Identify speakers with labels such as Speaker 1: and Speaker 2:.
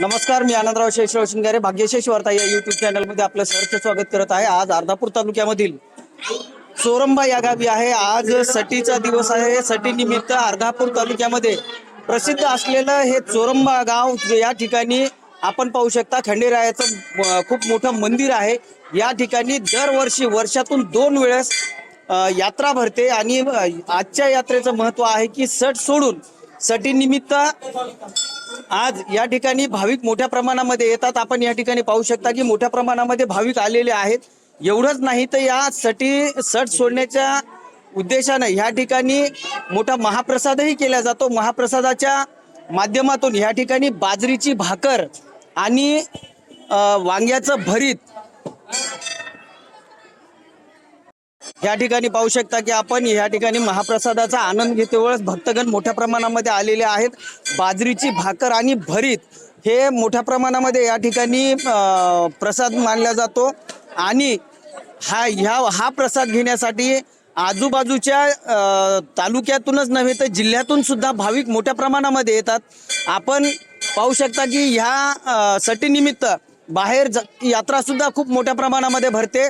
Speaker 1: नमस्कार मी आनंदराव शेषराव शिंगारे भाग्यशेष वार्ता या युट्यूब चॅनलमध्ये आपलं सहर्ष स्वागत करत आहे. आज अर्धापूर तालुक्यामधील चोरंबा या गावी आहे. आज सटीचा दिवस आहे. सटी निमित्त अर्धापूर तालुक्यामध्ये प्रसिद्ध असलेलं हे चोरंबा गाव या ठिकाणी आपण पाहू शकता खंडेरायाचं खूप मोठं मंदिर आहे. या ठिकाणी दरवर्षी वर्षातून दोन वेळेस यात्रा भरते आणि आजच्या यात्रेचं महत्त्व आहे की सट सोडून सटी निमित्त आज या ठिकाणी भाविक मोठ्या प्रमाणामध्ये येतात. आपण या ठिकाणी पाहू शकता की मोठ्या प्रमाणामध्ये भाविक आलेले आहेत. एवढंच नाही तर या सटी सट सोडण्याच्या उद्देशानं ह्या ठिकाणी मोठा महाप्रसादही केला जातो. महाप्रसादाच्या माध्यमातून ह्या ठिकाणी बाजरीची भाकर आणि वांग्याचं भरीत या ठिकाणी पाहू शकता की आपण या ठिकाणी महाप्रसादाचा आनंद घेते वेळेस भक्तगण मोठ्या प्रमाणामध्ये आलेले आहेत. बाजरीची भाकर आणि भरीत हे मोठ्या प्रमाणामध्ये या ठिकाणी प्रसाद मानला जातो. आणि हा ह्या हा प्रसाद घेण्यासाठी आजूबाजूच्या तालुक्यातूनच नव्हे तर जिल्ह्यातून सुद्धा भाविक मोठ्या प्रमाणामध्ये येतात. आपण पाहू शकता की ह्या सटीनिमित्त बाहेर ज- यात्रासुद्धा खूप मोठ्या प्रमाणामध्ये भरते.